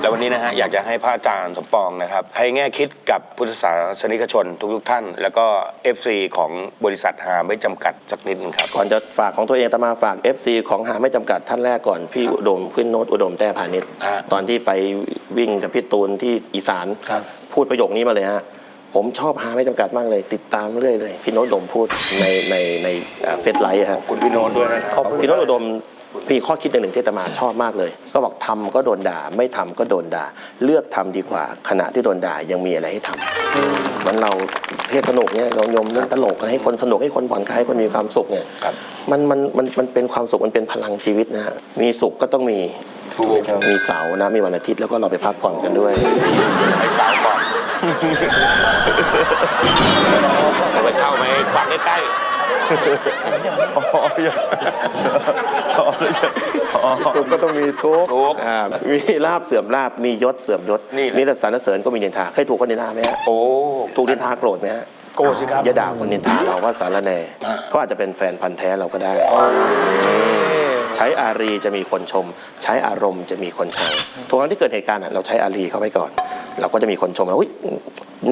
แล้ววันนี้นะฮะอยากจะให้พระอาจารย์สมปองนะครับ ให้แง่คิดกับพุทธศาสนิกชนทุกๆท่าน แล้วก็ FC ของบริษัทหาไม่จำกัดสักนิดหนึงครับ ก่อนจะฝากของตัวเองอาตมาฝาก FC ของหาไม่จำกัดท่านแรกก่อน พี่อุดมขึ้นโนตอุดมแต้พาณิชย์ฮะตอนที่ไปวิ่งกับพี่ตูนที่อีสาน ครับ พูดประโยคนี้มาเลยฮะ ผมชอบหาไม่จำกัดมากเลย ติดตามเรื่อยเลย พี่โน้ตอุดมพูดในในในเฟซไลท์ฮะคุณพี่โน้ตด้วยนะครับ พี่โน้ตอุดม มีข้อคิดอย่างหนึ่งที่อาตมาชอบมากเลย ก็บอกทำก็โดนด่าไม่ทำก็โดนด่า เลือกทำดีกว่า ขณะที่โดนด่ายังมีอะไรให้ทำมันเราเทศสนุกเนี่ยเรายมเล่นตลกให้คนสนุกให้คนผ่อนคลายให้คนมีความสุขเนี่ยครับมันมันมันมันเป็นความสุขมันเป็นพลังชีวิตนะฮะมีสุขก็ต้องมีถูกมีเสาร์นะมีวันอาทิตย์แล้วก็เราไปพักผ่อนกันด้วยให้สาวก่อนเอาไปเข้าไหมฝังใกล้ สุขก็ต้องมีทุกข์ทุกข์ อ่ามีลาบเสื่อมลาบมียศเสื่อมยศนี่แหละ มีแต่สรรเสริญก็มีนินทาเคยถูกคนนินทาไหมฮะๆโอ้ถูกนินทาโกรธไหมฮะโกรธสิครับ อย่าด่าคนนินทาเราก็สารแหน่อ่าก็อาจจะเป็นแฟนพันธ์แท้เราก็ได้ ใช้อารีจะมีคนชม ใช้อารมณ์จะมีคนชังทุกครั้งที่เกิดเหตุการณ์อะเราใช้อารีเข้าไปก่อน เราก็จะมีคนชมว่าอุ๊ย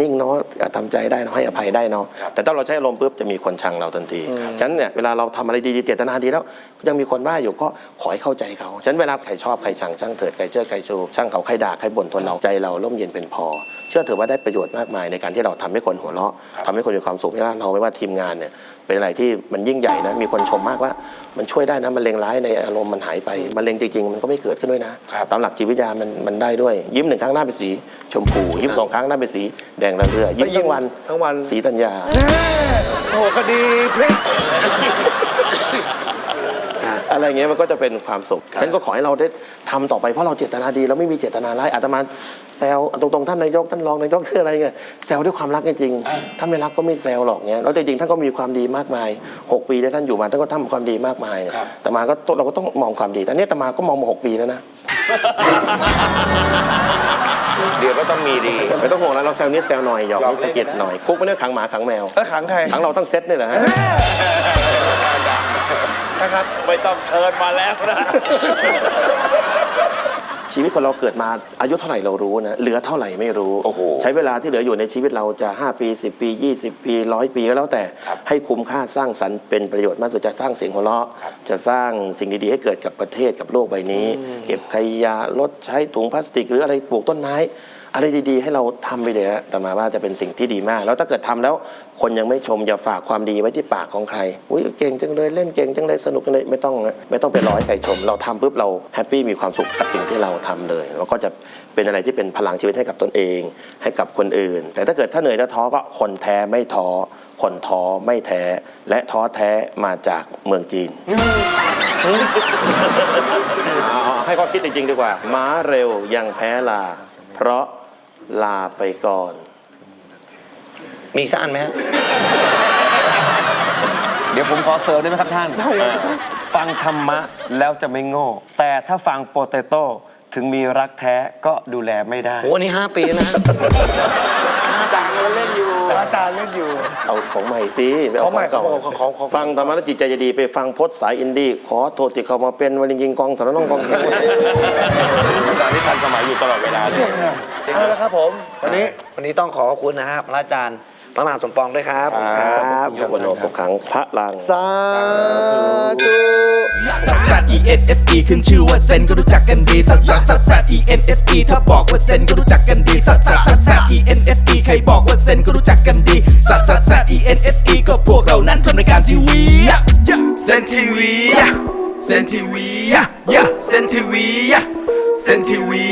นิ่งเนาะอะทำใจได้เนาะให้อภัยได้เนาะแต่ถ้าเราใช้อารมณ์ปุ๊บจะมีคนชังเราทันทีฉะนั้นเนี่ยเวลาเราทำอะไรดีๆเจตนาดีแล้ว ยังมีคนว่าอยู่ก็ขอให้เข้าใจเขาฉะนั้นเวลาใครชอบใครชังช่างเถิดใครเชื่อใครชูช่างเขาใครด่าใครบ่นทนเราใจเราร่มเย็นเป็นพอ เชื่อเถอะว่าได้ประโยชน์มากมายในการที่เราทำให้คนหัวเราะทำให้คนมีความสุขไม่ว่าเราไม่ว่าทีมงานเนี่ย เป็นอะไรที่มันยิ่งใหญ่นะ มีคนชมมากว่า มันช่วยได้นะ มันเลงร้ายในอารมณ์มันหายไป มันเลงจริงๆ มันก็ไม่เกิดขึ้นด้วยนะครับตามหลักจิตวิทยามันมันได้ด้วย ยิ้มหนึ่งครั้งหน้าเป็นสีชมพูยิ้มสองครั้งหน้าเป็นสีแดงระเรื่อยิ้มทั้งวันทั้งวันสีธัญญาโอ้คดีพลิก อะไรเงี้ยมันก็จะเป็นความสุขฉันก็ขอให้เราได้ทำต่อไปเพราะเราเจตนาดีเราไม่มีเจตนาร้ายอาตมาแซวตรงๆท่านนายกท่านรองนายกคืออะไรเงี้ยแซวด้วยความรักจริงๆถ้าไม่รักก็ไม่แซวหรอกเงี้ยแล้วจริงๆท่านก็มีความดีมากมายหกปีที่ท่านอยู่มาท่านก็ทำความดีมากมายเนี่ยครับ แต่มาก็เราก็ต้องมองความดีแต่เนี้ยแต่มาก็มองมาหกปีแล้วนะ เดี๋ยวก็ต้องมีดี ไม่ต้องห่วงแล้วเราแซวนิดแซวหน่อยหยอกหยอกนิดสะกิดเล่นนะหน่อยคุกไม่ได้ขังหมาขังแมว แล้วขังใคร ขังเราตั้งเซตนี่แหละฮะ นะครับ ไม่ต้องเชิญมาแล้วนะ ชีวิตคนเราเกิดมาอายุเท่าไหร่เรารู้นะ เหลือเท่าไหร่ไม่รู้ โอ้โหใช้เวลาที่เหลืออยู่ในชีวิตเราจะ 5 ปี 10 ปี 20 ปีร้อยปีก็แล้วแต่ครับให้คุ้มค่าสร้างสรรค์เป็นประโยชน์มากสุดจะสร้างเสียงหัวเราะครับ จะสร้างสิ่งดีๆ ให้เกิดกับประเทศกับโลกใบนี้ เก็บขยะลดใช้ถุงพลาสติกหรืออะไรปลูกต้นไม้ อะไรดีๆ ให้เราทำไปเลยฮะแต่มาว่าจะเป็นสิ่งที่ดีมาก แล้วถ้าเกิดทำแล้วคนยังไม่ชมอย่าฝากความดีไว้ที่ปากของใครอุ้ยเก่งจังเลยเล่นเก่งจังเลยสนุกจังเลยไม่ต้องนะไม่ต้องไปรอให้ใครชม เราทำปุ๊บเราแฮปปี้มีความสุขกับสิ่งที่เราทำเลยแล้วก็จะเป็นอะไรที่เป็นพลังชีวิตให้กับตนเอง ให้กับคนอื่น แต่ถ้าเกิดถ้าเหนื่อยแล้วท้อก็คนแท้ไม่ท้อคนท้อไม่แท้ และท้อแท้มาจากเมืองจีน เอาให้ข้อคิดจริงๆดีกว่า ม้าเร็วยังแพ้ลา เพราะ ลาไปก่อน มีสักอันไหมฮะ เดี๋ยวผมขอเสริมได้ไหมครับท่านฟังธรรมะแล้วจะไม่โง่ แต่ถ้าฟังโปเตโต้ถึงมีรักแท้ก็ดูแลไม่ได้ โอ้อันนี้ 5 ปีนะอาจารย์เล่นอยู่ เอาของใหม่สิไม่เอาของใหม่เก่าของของของ ฟังธรรมะแล้วจิตใจจะดีไปฟังพจน์สายอินดี้ขอโทษที่เขามาเป็นวันยิงกองสารน้องกองแสงอาจารย์ที่ทันสมัย อยู่ตลอดเวลาเลย เอาละครับผมวันนี้ วันนี้ต้องขอขอบคุณนะครับพระอาจารย์พระมหาสมปองด้วยครับครับ ขอบคุณโนสุขังพระลัง สาธุซัสซัส E N S E ขึ้นชื่อว่าเซนก็รู้จักกันดีซัสซัสซัสซัส E N S E ถ้าบอกว่าเซนก็รู้จักกันดีซัสซัสซัสซัส E N S E ใครบอกว่าเซนก็รู้จักกันดีซัสซัสซัส E N S E ก็พวกเรานั้นทำรายการทีวีเซนทีวีเซนทีวีเซนทีวี เซนทีวี